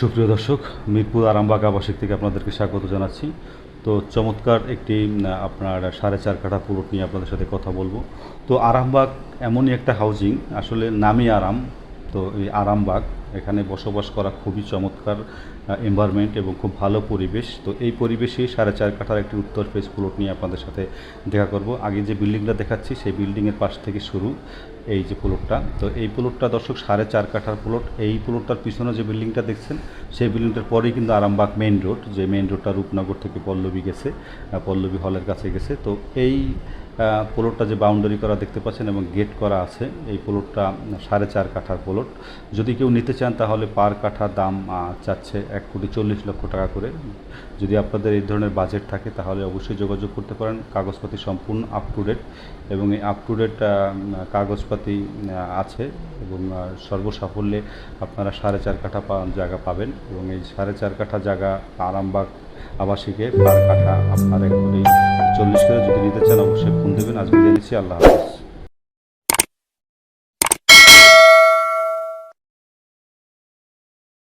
সুপ্রিয় দর্শক, মিরপুর আরামবাগ আবাসিক থেকে আপনাদেরকে স্বাগত জানাচ্ছি। তো চমৎকার একটি আপনার সাড়ে চার কাঠা প্লট নিয়ে আপনাদের সাথে কথা বলব। তো আরামবাগ এমনই একটা হাউজিং আসলে নামই আরাম। তো এই আরামবাগ এখানে বসবাস করা খুবই চমৎকার এনভায়রনমেন্ট এবং খুব ভালো পরিবেশ। তো এই পরিবেশেই সাড়ে চার কাঠার একটি উত্তর ফেস প্লট নিয়ে আপনাদের সাথে দেখা করব। আগে যে বিল্ডিংটা দেখাচ্ছি, সেই বিল্ডিংয়ের পাশ থেকে শুরু এই যে প্লটটা তো এই প্লটটা দর্শক সাড়ে চার কাঠার প্লট এই প্লটটার পিছনে যে বিল্ডিংটা দেখছেন, সেই বিল্ডিংটার পরেই কিন্তু আরামবাগ মেইন রোড যে মেইন রোডটা রূপনগর থেকে পল্লবী গেছে পল্লবী হলের কাছে গেছে। তো এই প্লটটা যে বাউন্ডারি করা দেখতে পাচ্ছেন এবং গেট করা আছে, এই প্লটটা সাড়ে চার কাঠার প্লট যদি কেউ নিতে চান, তাহলে পার কাঠা দাম চাচ্ছে এক কোটি চল্লিশ লক্ষ টাকা করে। যদি আপনাদের এই ধরনের বাজেট থাকে, তাহলে অবশ্যই যোগাযোগ করতে পারেন। কাগজপাতি সম্পূর্ণ আপ টু ডেট এবং এই আপ টু ডেট কাগজপাতি আছে এবং সর্বসাফল্যে আপনারা সাড়ে চার কাঠা জায়গা পাবেন এবং এই সাড়ে চার কাঠা জায়গা আরামবাগ আবাসিকে পার কাঠা আপনার এক কোটি চল্লিশ করে যদি নিতে চান, অবশ্যই ফোন দেবেন। আজকে জেনেছি আল্লাহ হাফিজ।